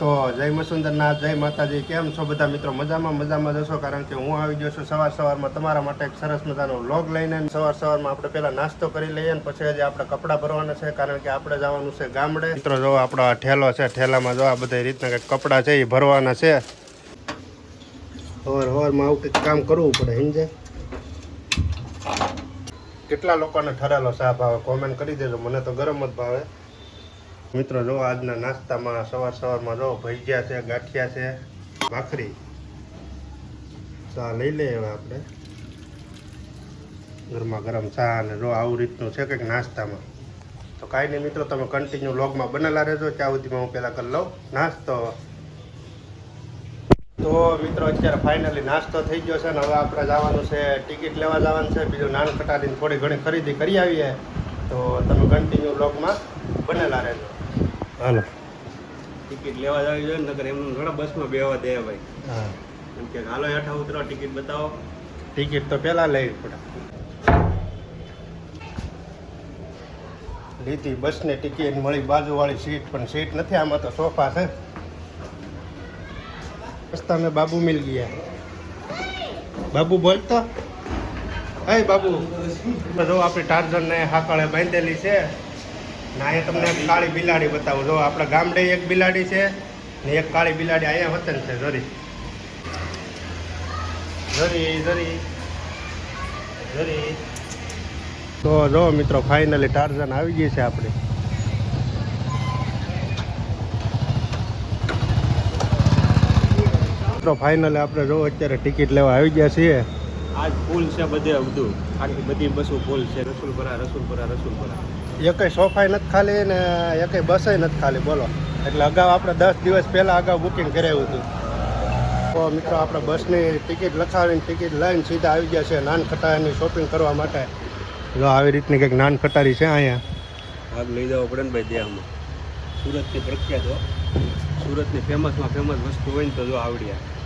તો જય મસુંદરનાથ, જય માતાજી, કેમ છો બધા મિત્રો? મજામાં મજામાં જશો કારણ કે હું આવી ગયો છું સવાર સવારમાં તમારા માટે એક સરસ મજાનો વ્લોગ લઈને સવાર સવારમાં આપણે પહેલા નાસ્તો કરી લઈએ ને પછી હજી આપણે કપડાં ભરવાના છે, કારણ કે આપણે જવાનું છે ગામડે. મિત્રો, જો આપણો આ ઠેલો છે, ઠેલામાં જો આ બધા રીતના કંઈક કપડાં છે, એ ભરવાના છે. હવાર હવારમાં આવું કંઈક કામ કરવું પડે સમજે કેટલા લોકોને ઠરેલો સાફ ભાવે કોમેન્ટ કરી દેજો, મને તો ગરમ જ ભાવે. મિત્રો, જો આજના નાસ્તામાં સવાર સવારમાં જો ભજીયા છે, ગાંઠિયા છે, ભાખરી. ચા લઈ લઈએ હવે આપણે. ગરમા ગરમ ચા અને જો આવું રીતનું છે કંઈક નાસ્તામાં. તો કાંઈ નહીં મિત્રો, તમે કન્ટિન્યુ લોગમાં બનેલા રહેજો. ત્યાં સુધીમાં હું પહેલાં કરી લઉં નાસ્તો. તો મિત્રો, અત્યારે ફાઇનલી નાસ્તો થઈ ગયો છે ને હવે આપણે જવાનું છે ટિકિટ લેવા જવાનું છે. બીજું નાન કટાડીને થોડી ઘણી ખરીદી કરી આવીએ. તો તમે કન્ટિન્યુ લોગમાં બનેલા રહેજો. હાલો. ટિકિટ લેવા જવી જોઈએ ને નકર એમ ઘણા બસમાં બેવા દે ભાઈ. હા. એમ કે હાલો હેઠા ઉતરો ટિકિટ બતાવો. ટિકિટ તો પહેલાં લેવી પડે. લીધી બસની ટિકિટ મળી બાજુવાળી સીટ પણ સીટ નથી આમાં તો સોફા છે. રસ્તા મેં બાબુ મિલ ગયા. બાબુ બોલતો? હે બાબુ. જો આપણી ટાર્ઝનને હાકળે બાંધેલી છે. ને અહીંયા તમને કાળી બિલાડી બતાવું. જો આપણા ગામડે એક બિલાડી છે ને એક કાળી બિલાડી અહીંયા વતન છે, જરી. જરી જરી. જરી. તો જો મિત્રો ફાઇનલી ટાર્ઝન આવી ગઈ છે આપણે. મિત્રો ફાઇનલી આપણે જો અત્યારે ટિકિટ લેવા આવી ગયા છીએ. આજ ફૂલ છે બધે બધું. આખી બધી બસો ફૂલ છે. રસુલપરા રસુલપરા, રસુલપુરા. એકય સોફાય નથી ખાલી ને એકય બસય નથી ખાલી, બોલો. એટલે અગાઉ આપણે દસ દિવસ પહેલાં અગાઉ બુકિંગ કરાવ્યું હતું. તો મિત્રો, આપણે બસની ટિકિટ લખાવીને ટિકિટ લઈને સીધા આવી ગયા છે નાન ખટાની શોપિંગ કરવા માટે. જો આવી રીતની કંઈક નાન ખટારી છે અહીંયા? ભાગ લઈ જવો પડે ને ભાઈ દેહમાં. સુરતની પ્રખ્યાત હો. સુરતની ફેમસમાં ફેમસ વસ્તુ હોય ને તો જો આવડ્યા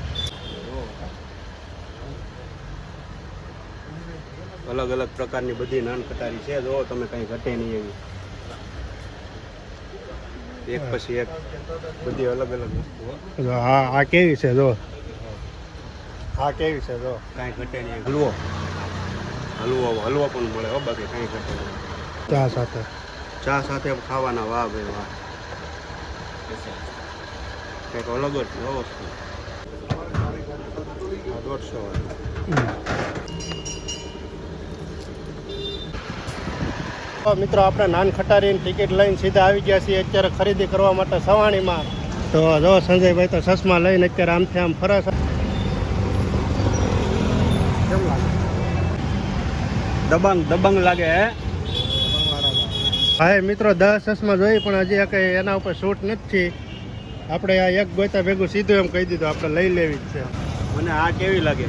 અલગ અલગ પ્રકારની બધી નાન કટારી છે. જો તમે કંઈ ઘટે નહીં એવી. એક પછી એક બધી અલગ અલગ વસ્તુઓ હા. આ કેવી છે જો? આ કેવી છે જો? કાંઈ ઘટે નહીં હલવો. હલવો હલવો પણ મળે હો બાકી કાંઈ ઘટે નહીં. ચા સાથે. ચા સાથે ખાવાના વાહ ભાઈ વાહ. કંઈક અલગ જ હો વસ્તુ દોઢસો વાળી. મિત્રો આપણે નાન ખટારીની ટિકિટ લઈને સીધા આવી ગયા છીએ અત્યારે ખરીદી કરવા માટે સવાણીમાં. તો જો સંજયભાઈ તો ચશ્મા લઈને અત્યારે આમથી આમ ફરે છે દબંગ દબંગ લાગે હે? હા મિત્રો દસ ચશ્મા જોઈ પણ હજી કંઈ એના ઉપર શૂટ નથી. આપણે આ એક ગોતા ભેગું સીધું એમ કહી દીધું આપણે લઈ લેવી જ છે. મને આ કેવી લાગે?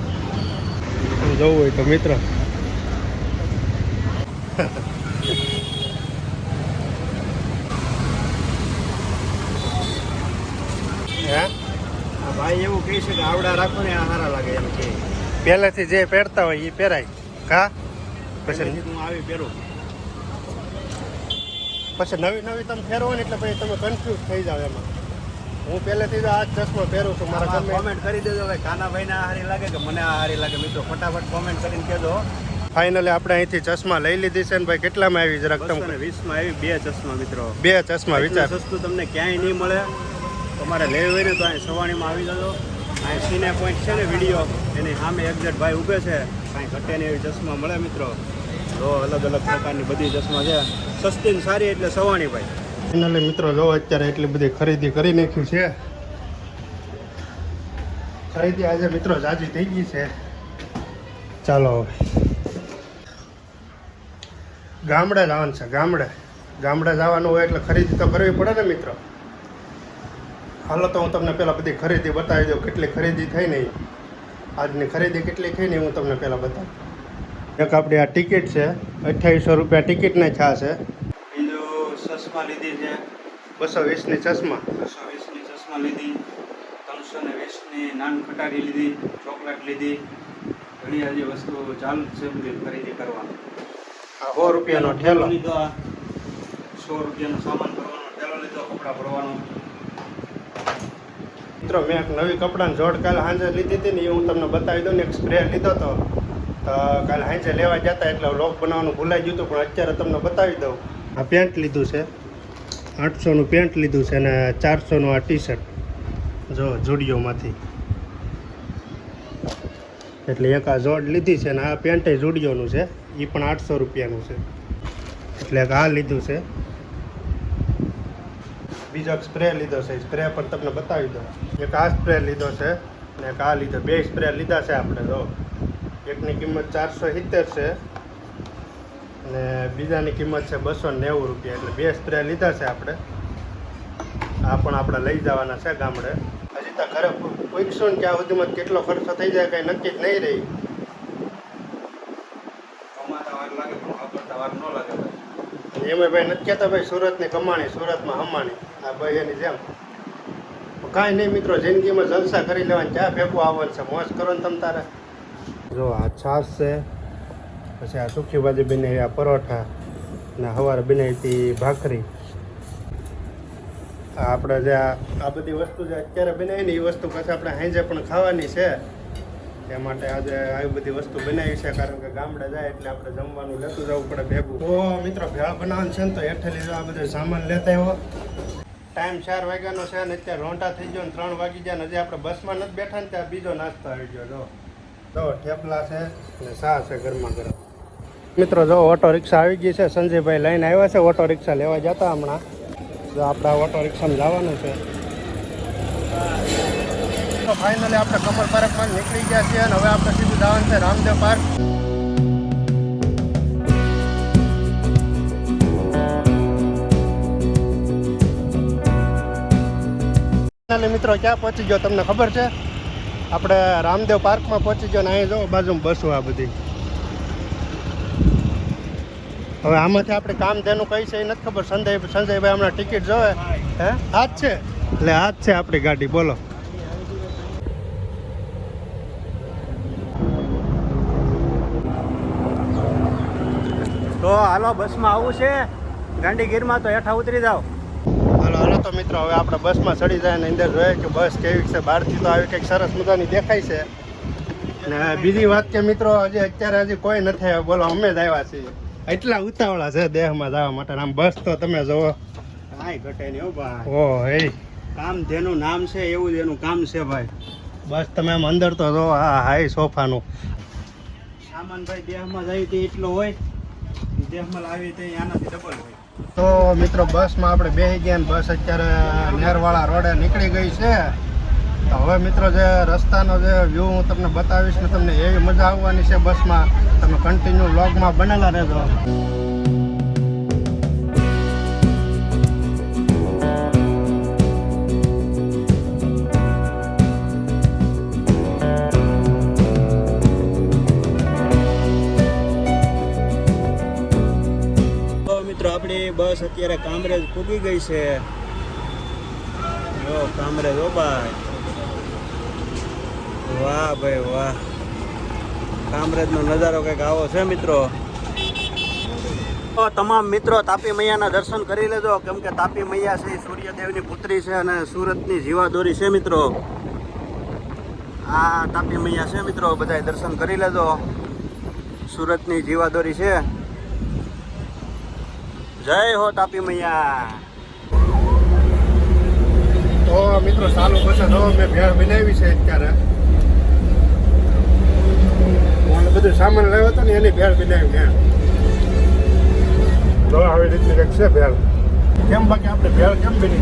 જોવું હોય તો મિત્ર. હે? ભાઈ એવું કહે છે કે આવડા રાખો ને આ સારા લાગે એમ કે પહેલેથી જે પહેરતા હોય એ પહેરાય. કા પછી હું આવી પહેરું. પછી નવી નવી તમે ફેરવો ને એટલે પછી તમે કન્ફ્યુઝ થઈ જાવ એમાં. હું પહેલેથી તો આ જ ચશ્મા પહેરું છું મારા ગમે કોમેન્ટ કરી દેજો ભાઈ કાનાભાઈ ને આ હારી લાગે કે મને આ હારી લાગે. મિત્રો ફટાફટ કોમેન્ટ કરીને કહેજો. ફાઇનલી આપણે અહીંથી ચશ્મા લઈ લીધી છે ને ભાઈ કેટલામાં આવી જરાક રાખતા તમે ને વીસમાં આવી બે ચશ્મા મિત્રો. બે ચશ્મા વિચાર. સસ્તું તમને ક્યાંય નહીં મળે. તમારે લેવી હોય ને તો અહીં સવાણીમાં આવી જજો. અહીં સિને પોઈન્ટ છે ને વીડિયો, એની સામે એક્ઝેટ ભાઈ ઊભે છે. કાંઈ ઘટે નહીં એવી ચશ્મા મળે મિત્રો. જો અલગ અલગ પ્રકારની બધી ચશ્મા છે. સસ્તી સારી એટલે સવાણી ભાઈ. ફાઇનલી મિત્રો, જો અત્યારે એટલી બધી ખરીદી કરી નાખ્યું છે. ખરીદી આજે મિત્રો જાજી થઈ ગઈ છે. ચાલો હવે. ગામડે જવાનું છે, ગામડે. ગામડે જવાનું હોય એટલે ખરીદી તો કરવી પડે ને મિત્રો. હાલો તો હું તમને પહેલાં બધી ખરીદી બતાવી દઉં કેટલી ખરીદી થઈ નહીં આજની ખરીદી કેટલી થઈ નહીં હું તમને પહેલાં બતાવું. એક આપણી આ ટિકિટ છે અઠ્યાવીસો રૂપિયા ટિકિટને છા છે બીજું ચશ્મા લીધી છે. બસો વીસની ચશ્મા. બસો વીસની ચશ્મા લીધી. ત્રણસો ને વીસની નાન ખટારી લીધી ચોકલેટ લીધી. ઘણી આજે વસ્તુ ચાલુ છે બધી ખરીદી કરવાની. આ સો રૂપિયાનો ઠેલો. લીધો સો રૂપિયાનો સામાન ભરવાનો ઠેલો લીધો કપડાં ભરવાનો. મિત્રો, મેં એક નવી કપડાની જોડ કાલે સાંજે લીધી હતી ને એ હું તમને બતાવી દઉં ને એક સ્પ્રે લીધો હતો. તો કાલે સાંજે લેવા જતા એટલે લોક બનાવવાનું ભૂલાઈ ગયું હતું, પણ અત્યારે તમને બતાવી દઉં. આ પેન્ટ લીધું છે. આઠસોનું પેન્ટ લીધું છે અને ચારસોનું આ ટી શર્ટ જો જુડિયોમાંથી. એટલે એક આ જોડ લીધી છે અને આ પેન્ટ જુડિયોનું છે. એ પણ આઠસો રૂપિયાનું છે. એટલે આ લીધું છે. બીજો સ્પ્રે લીધો છે. સ્પ્રે પણ તમને બતાવી દો એક આ સ્પ્રે લીધો છે ને એક આ લીધો. બે સ્પ્રે લીધા છે આપણે તો એકની કિંમત ચારસો સિત્તેર છે ને બીજાની કિંમત છે બસો નેવું રૂપિયા. એટલે બે સ્પ્રે લીધા છે આપણે. આ પણ આપણે લઈ જવાના છે ગામડે. હજી તો ઘરે પૂછશું ને ત્યાં સુધીમાં કેટલો ખર્ચો થઈ જાય કંઈ નક્કી જ નહીં રહી. એમાં ભાઈ નથી કહેતા ભાઈ સુરતની કમાણી સુરતમાં હમાણી. આ ભાઈ એની જેમ. કાંઈ નહીં મિત્રો, જિંદગીમાં જલસા કરી લેવાની, ચા ભેગું આવવાનું છે. મોજ કરો ને તમ તારે. જો આ છાશ છે, પછી આ સુખી ભાજી બનાવી આ પરોઠા, ને સવારે બનાવી હતી ભાખરી. આપણે જે આ બધી વસ્તુ જે અત્યારે બનાવી ને, એ વસ્તુ પછી આપણે સાંજે પણ ખાવાની છે. એ માટે આજે આવી બધી વસ્તુ બનાવી છે, કારણ કે ગામડે જાય એટલે આપણે જમવાનું લેતું જવું પડે ભેગું. તો મિત્રો, ભેળ બનાવવાનું છે ને, તો હેઠે લીધો આ બધો સામાન લેતા આવ્યો. ટાઈમ ચાર વાગ્યાનો છે અને અત્યારે રોંટા થઈ ગયો ને ત્રણ વાગી ગયા ને હજી આપણે બસમાં નથી બેઠા ને ત્યાં બીજો નાસ્તો આવી ગયો, જો. જો થેપલા છે અને ચા છે ગરમા ગરમ. મિત્રો, જો, ઓટો રિક્ષા આવી ગઈ છે. સંજયભાઈ લઈને આવ્યા છે. ઓટો રિક્ષા લેવા જતા હમણાં. જો, આપણે ઓટો રિક્ષામાં જવાનું છે. તો ફાઇનલી આપણે કમલ પાર્કમાં નીકળી ગયા છીએ અને હવે આપણે સીધું જવાનું છે રામદેવ પાર્ક. ફાઇનલી મિત્રો, ક્યાં પહોંચી ગયો તમને ખબર છે? આપણે રામદેવ પાર્કમાં પહોંચી ગયો ને અહીં જો બાજુમાં બસો આ બધી. હવે આમાંથી આપણે કામ તેનું કઈ છે એ નથી ખબર. સંજય સંજયભાઈ હમણાં ટિકિટ જોવે. હે? જ છે? એટલે જ છે આપણી ગાડી. બોલો. તો હાલો, બસમાં આવું છે. ગાંધીગીરમાં તો હેઠા ઉતરી જાઓ. તો મિત્રો હવે આપણે બસમાં ચડી જાય ને અંદર જોઈએ કે બસ કેવી છે. બહારથી તો આવી કંઈક સરસ મજાની દેખાય છે. ને બીજી વાત કે મિત્રો હજી અત્યારે હજી કોઈ નથી બોલો અમે જ આવ્યા છીએ. એટલા ઉતાવળા છે દેહમાં જવા માટે. આમ બસ તો તમે જોવો. કાંઈ ઘટે નહીં ભાઈ. ઓ હે. કામ જેનું નામ છે એવું જ એનું કામ છે ભાઈ. બસ તમે આમ અંદર તો જો હા હાઈ સોફાનું. સામાન ભાઈ દેહમાં જાય તે એટલો હોય. દેહમાં લાવી તે આનાથી ડબલ હોય. તો મિત્રો, બસમાં આપણે બેસી ગયા ને બસ અત્યારે નેરવાળા રોડે નીકળી ગઈ છે. તો હવે મિત્રો, જે રસ્તાનો જે વ્યૂ હું તમને બતાવીશ ને તમને એવી મજા આવવાની છે બસમાં. તમે કન્ટિન્યુ વ્લોગમાં બનેલા રહેજો. બસ અત્યારે કામરેજ પૂગી ગઈ છે. જો, કામરેજ, ઓ ભાઈ વાહ ભાઈ વાહ. કામરેજનો નજારો કંઈક આવો છે, મિત્રો. તમામ મિત્રો, તાપી મૈયાના દર્શન કરી લેજો. કેમ કે તાપી મૈયા છે સૂર્યદેવની પુત્રી છે અને સુરતની જીવાદોરી છે, મિત્રો. આ તાપી મૈયા છે, મિત્રો. બધાય દર્શન કરી લેજો. સુરતની જીવાદોરી છે. જય હો તાપી મૈયા. તો મિત્રો ચાલુ પછી જો મેં ભેળ બનાવી છે અત્યારે. બધું સામાન લાવ્યો હતો ને એની ભેળ બનાવી મેં તો આવી રીતની કંઈક છે ભેળ? કેમ બાકી આપણે ભેળ કેમ બની?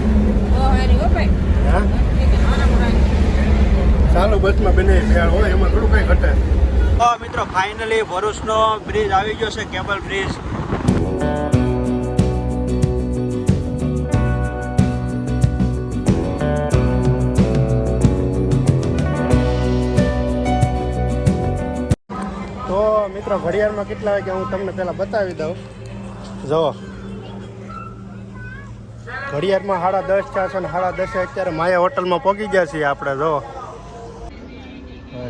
ચાલુ બસમાં બનાવી ભેળ હોય એમાં થોડું કંઈ ઘટે. મિત્રો ફાઇનલી ભરૂચનો બ્રિજ આવી ગયો છે કેબલ બ્રિજ મિત્રો ઘડિયાળમાં કેટલા વાગ્યા હું તમને પહેલાં બતાવી દઉં. જો. ઘડિયાળમાં સાડા દસ થયા છે અને સાડા દસે અત્યારે માયા હોટલમાં પહોંચી ગયા છીએ આપણે જો.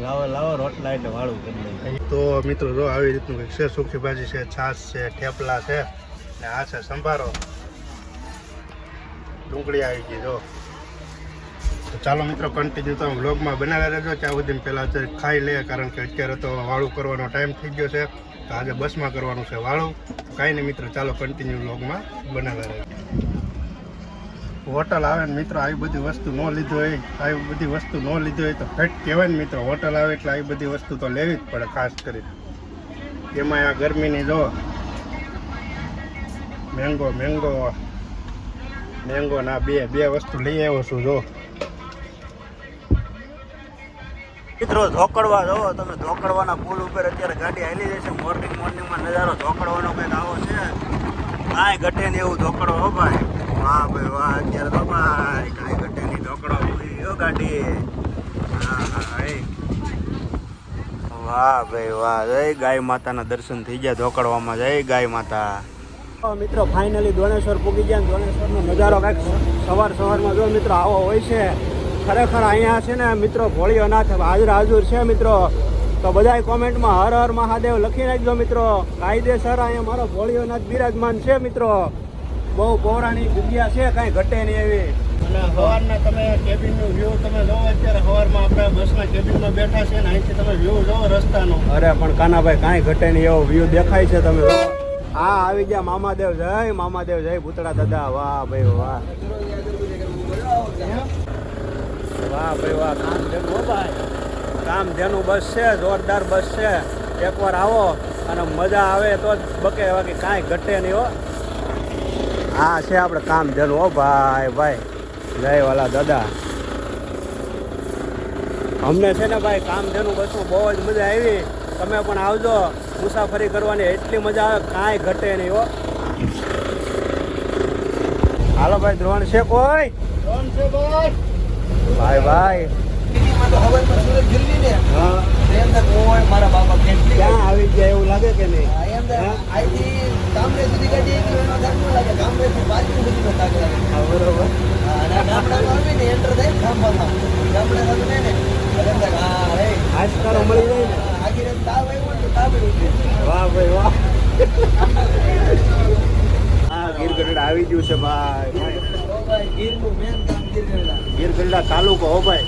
લાવો લાવો રોટલા એટલે વાળું કરી તો મિત્રો જો આવી રીતનું કંઈક છે સુકી ભાજી છે છાશ છે થેપલા છે ને આ છે સંભારો. ડુંગળી આવી ગઈ જો. ચાલો મિત્રો કન્ટિન્યુ તમે વ્લોગમાં બનાવ્યા રહેજો. ત્યાં સુધી પહેલાં અત્યારે ખાઈ લે કારણ કે અત્યારે તો વાળું કરવાનો ટાઈમ થઈ ગયો છે. તો આજે બસમાં કરવાનું છે વાળું. કાંઈ નહીં મિત્રો, ચાલો કન્ટિન્યુ વ્લોગમાં બનાવ્યા રહેજો. હોટલ આવે ને મિત્રો, આવી બધી વસ્તુ ન લીધી હોય. આવી બધી વસ્તુ ન લીધી હોય તો ફેટ કહેવાય ને મિત્રો, હોટલ આવે એટલે આવી બધી વસ્તુ તો લેવી જ પડે ખાસ કરી એમાં આ ગરમીની જો મેંગો મેંગો મેંગો ના બે બે વસ્તુ લઈ આવ્યો છું, જો. મિત્રો, ધોકડવા જો તમે ધોકડવાના પુલ ઉપર અત્યારે ગાડી હાલી જશે. મોર્નિંગ મોર્નિંગમાં નજારો ધોકડવાનો કંઈક આવો છે. કાંઈ ઘટે ને એવું ધોકડો, હો ભાઈ. વાહ ભાઈ, વાહ, અત્યારે તો ભાઈ કાંઈ ઘટે નહીં ધોકડો હો ગાડી. હા હા વાહ ભાઈ, વાહ, જય ગાય માતાના દર્શન થઈ ગયા ધોકડવામાં, જય ગાય માતા. મિત્રો ફાઇનલી દોણેશ્વર પૂગી ગયા દોણેશ્વરનો નજારો કાંઈક સવાર સવારમાં જો મિત્રો આવો હોય છે. ખરેખર અહીંયા છે ને મિત્રો ભોળિયોનાથ હાજર હાજર છે મિત્રો. તો બધાય કોમેન્ટમાં હર હર મહાદેવ લખી નાખજો મિત્રો. કાયદેસર અહીંયા મારો ભોળિયોનાથ બિરાજમાન છે મિત્રો. બહુ પૌરાણિક જગ્યા છે કાંઈ ઘટે નહીં એવી. અને સવારના તમે કેબિનનું વ્યૂ તમે જોવો અત્યારે સવારમાં આપણે બસના કેબિનમાં બેઠા છે ને અહીંથી તમે વ્યૂ જોવો રસ્તાનો. અરે પણ કાનાભાઈ કાંઈ ઘટે નહીં એવો વ્યૂ દેખાય છે તમે. આ આવી ગયા મામાદેવ જય મામાદેવ જય ભૂતળા દાદા. વાહ ભાઈ વાહ. વાહ ભાઈ વાહ, કામ ધેનું હો ભાઈ. કામ ધેનું બસ છે, જોરદાર બસ છે. એકવાર આવો અને મજા આવે તો જ બકે, બાકી કાંઈ ઘટે નહીં હો. હા છે આપણે કામ ધેનું હો ભાઈ ભાઈ. જય વાલા દાદા. અમને છે ને ભાઈ કામ ધેનું બસમાં બહુ જ મજા આવી. તમે પણ આવજો. મુસાફરી કરવાની એટલી મજા આવે, કાંઈ ઘટે નહીં હો. હાલો ભાઈ, દ્રોણ છે કોઈ? દ્રોણ છે ભાઈ ભાઈ ભાઈ. આવી ગયા વાહ ભાઈ ગીરનું આવી ગયું છે ભાઈ. ગીર ગઢડા તાલુકો હો ભાઈ.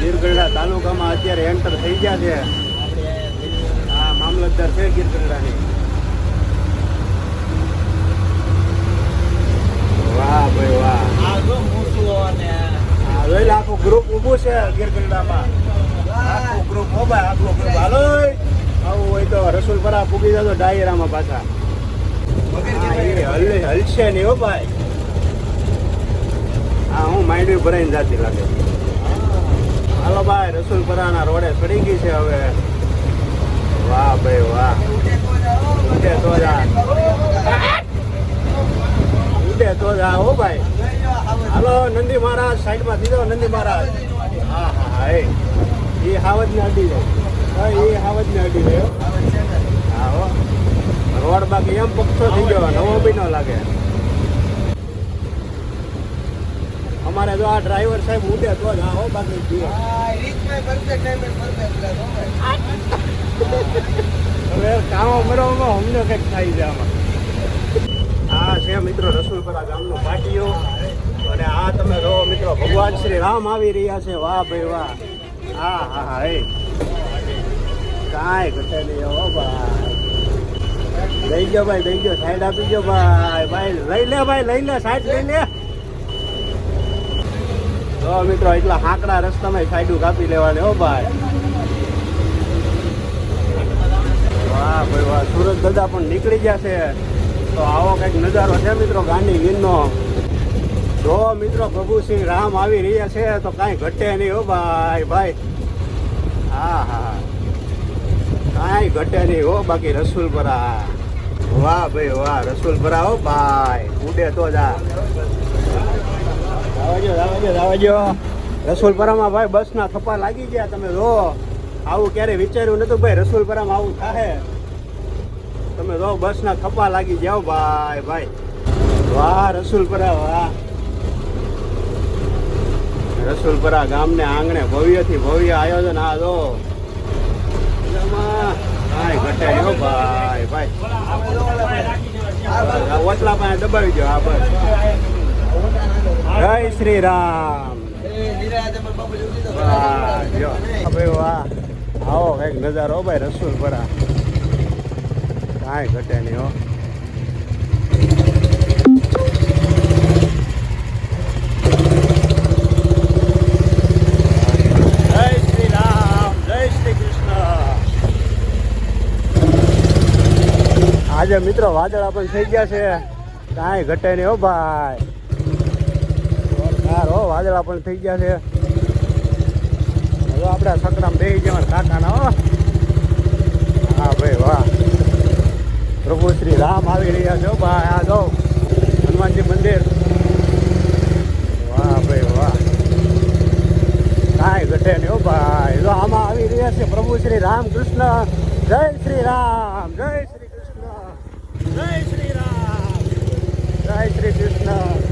ગીરગઢડા તાલુકામાં અત્યારે એન્ટર થઈ ગયા છે. હા મામલતદાર છે ગીર ગઢડાની વાહ ભાઈ વાહ. વેલ આખું ગ્રુપ ઊભું છે ગીર ગઢડામાં આખું ગ્રુપ હો ભાઈ, આખું ગ્રુપ હાલો, આવું હોય તો રસુલપરા પૂગી જતો ડાયરામાં પાછા. હલશે નહીં હો ભાઈ. હા હું માંડવી ભરાઈને જાતી લાગે. હાલો ભાઈ રસુલપરાના રોડે ચડી ગઈ છે હવે. વાહ ભાઈ, વાહ. ઉડે તો જા. ઉડે તો જા હો ભાઈ. હાલો, નંદી મહારાજ, સાઈડમાં દીધો નંદી મહારાજ. હા હા એ. એ હાવજ ને અડી જાય એ હાવજ ને અડી જાય હા, હો. રોડ બાકી એમ પક્ષો થઈ ગયો, નવો બી ન લાગે. અમારે જો આ ડ્રાઈવર સાહેબ ઉડે તો જ હા બાકી જુઓ હવે કામો મરવામાં અમને કંઈક થાય છે આમાં. આ છે મિત્રો રસુલપરા ગામનું પાટીઓ અને આ તમે રહો મિત્રો ભગવાન શ્રી રામ આવી રહ્યા છે. વાહ ભાઈ વાહ. હા હા હા એ. કાંઈ ઘટે નહીં હો ભાઈ. લઈ ગયો ભાઈ લઈ ગયો સાઈડ આપી ગયો ભાઈ. ભાઈ લઈ લે ભાઈ લઈ લે સાઈડ લઈ લે. તો મિત્રો એટલા હાંકડા રસ્તામાં સાઈડ કાપી લેવાની, હો ભાઈ. વાહ ભાઈ, વાહ. સુરત દાદા પણ નીકળી ગયા છે. તો આવો કંઈક નજારો છે મિત્રો ગાંધી ગીરનો? જો મિત્રો પ્રભુ રામ આવી રહ્યા છે, તો કાંઈ ઘટે નહીં, હો ભાઈ ભાઈ. હા હા. કાંઈ ઘટે નહીં, હો બાકી રસુલપરા. વાહ ભાઈ, વાહ, રસુલપરા, હો ભાઈ. ઉડે તો જા. આવજો આવજો આવજો. રસુલપરામાં ભાઈ બસના થપ્પા લાગી ગયા, તમે જો આવું ક્યારે વિચાર્યું નતું ભાઈ રસુલપરામાં આવું થાય તમે જો બસના થપ્પા લાગી જાઓ ભાઈ ભાઈ. વાહ, રસુલપરા વાહ. રસુલપરા ગામને આંગણે ભવ્યથી ભવ્ય આયોજન, આ જો કાંઈ ઘટે ભાઈ ભાઈ. ઓટલા પાસે દબાવી દો આ બસ. જય શ્રી રામ ભાઈ વાહ. આવો કંઈક નજારો ભાઈ ભાઈ રસુલપરા કાંઈ ઘટે નહીં હો. જય શ્રી રામ જય શ્રી કૃષ્ણ. આજે મિત્રો વાદળા પણ થઈ ગયા છે. કાંઈ ઘટે નહીં હો ભાઈ. જોરદાર હો વાદળા પણ થઈ ગયા છે. હવે આપણે સકડામાં બે જવા કાકાના હો. હા, ભાઈ, વાહ. પ્રભુ શ્રી રામ આવી રહ્યા છો, હો ભાઈ આ જો, હનુમાનજી મંદિર. વાહ, ભાઈ, વાહ. કાંઈ ઘટે નહીં, હો, ભાઈ. જો આમાં આવી રહ્યા છે પ્રભુ શ્રી રામ કૃષ્ણ જય શ્રી રામ, જય શ્રી કૃષ્ણ. જય શ્રી રામ. જય શ્રી કૃષ્ણ.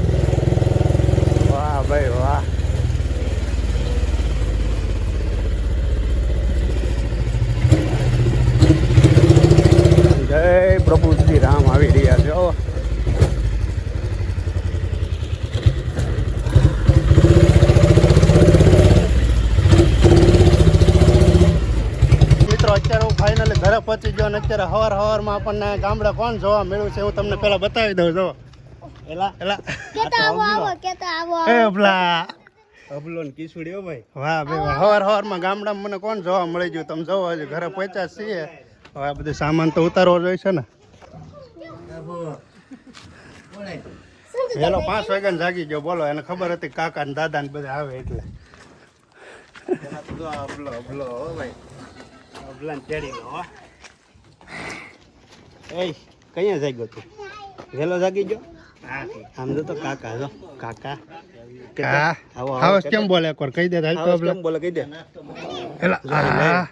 ભાઈ, વાહ. જય પ્રભુ રામ આવી રહ્યા છો. અત્યારે હું ફાઇનલી ઘરે પહોંચી ગયો અને અત્યારે હવાર હવારમાં આપણને ગામડે કોણ જોવા મળ્યું છે, હું તમને પહેલાં બતાવી દઉં, જો. એલા એલા. કેતા આવો આવો કેતા આવો એ અબલા અબલોન ને કિસુડી ભાઈ. વાહ ભાઈ વાહ. હવાર હવારમાં ગામડામાં મને કોણ જોવા મળી ગયું? તમે જોવો હજી ઘરે પહોંચ્યા છીએ. હવે આ બધું સામાન તો ઉતારવો જોઈશે ને. વેલો પાંચ વાગ્યાને જાગી ગયો. બોલો એને ખબર હતી કાકા ને દાદા ને બધા આવે એટલે. અબલો અબલો ભાઈ અબલાને એ કઅહીંયા જાગ્યો તું? વેલો જાગી ગયો? આમ જો તો કાકા જો કાકા. કા આવો, આવો, કેમ બોલે એકવાર કહી દે હાલ તો કેમ બોલે કહી દે. એલા, આ.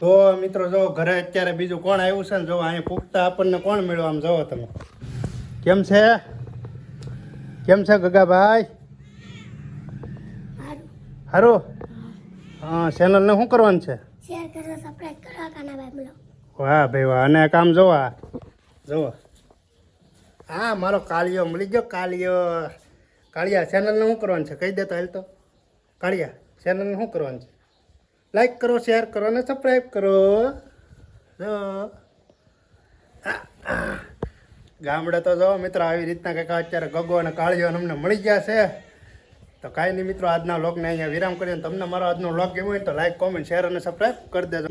તો મિત્રો જો ઘરે અત્યારે બીજું કોણ આવ્યું છે ને જો અહીં પુખ્તા આપણને કોણ મળ્યો? આમ જોવો તમે. કેમ છે? કેમ છે ગગાભાઈ? હારું. હા ચેનલને શું કરવાનું છે? શેર કરો સબસ્ક્રાઇબ કરો કાના ભાઈ બોલો વાહ ભાઈ વાહ અને કામ જોવા. જોવો. હા, મારો કાળિયો. મળી ગયો કાળિયો. કાળિયા ચેનલને શું કરવાનું છે? કહી દેતો હેલ તો. કાળિયા ચેનલને શું કરવાનું છે? લાઈક કરો શેર કરો અને સબસ્ક્રાઈબ કરો. ગામડે તો જો, મિત્રો, આવી રીતના કંઈક અત્યારે ગગો અને કાળિયો અમને મળી ગયા છે. તો કાંઈ નહીં, મિત્રો, આજના લોકને અહીંયા વિરામ કરીને તમને મારો આજનો લોક ગમ્યો હોય તો લાઈક કોમેન્ટ શેર અને સબસ્ક્રાઈબ કરી દેજો.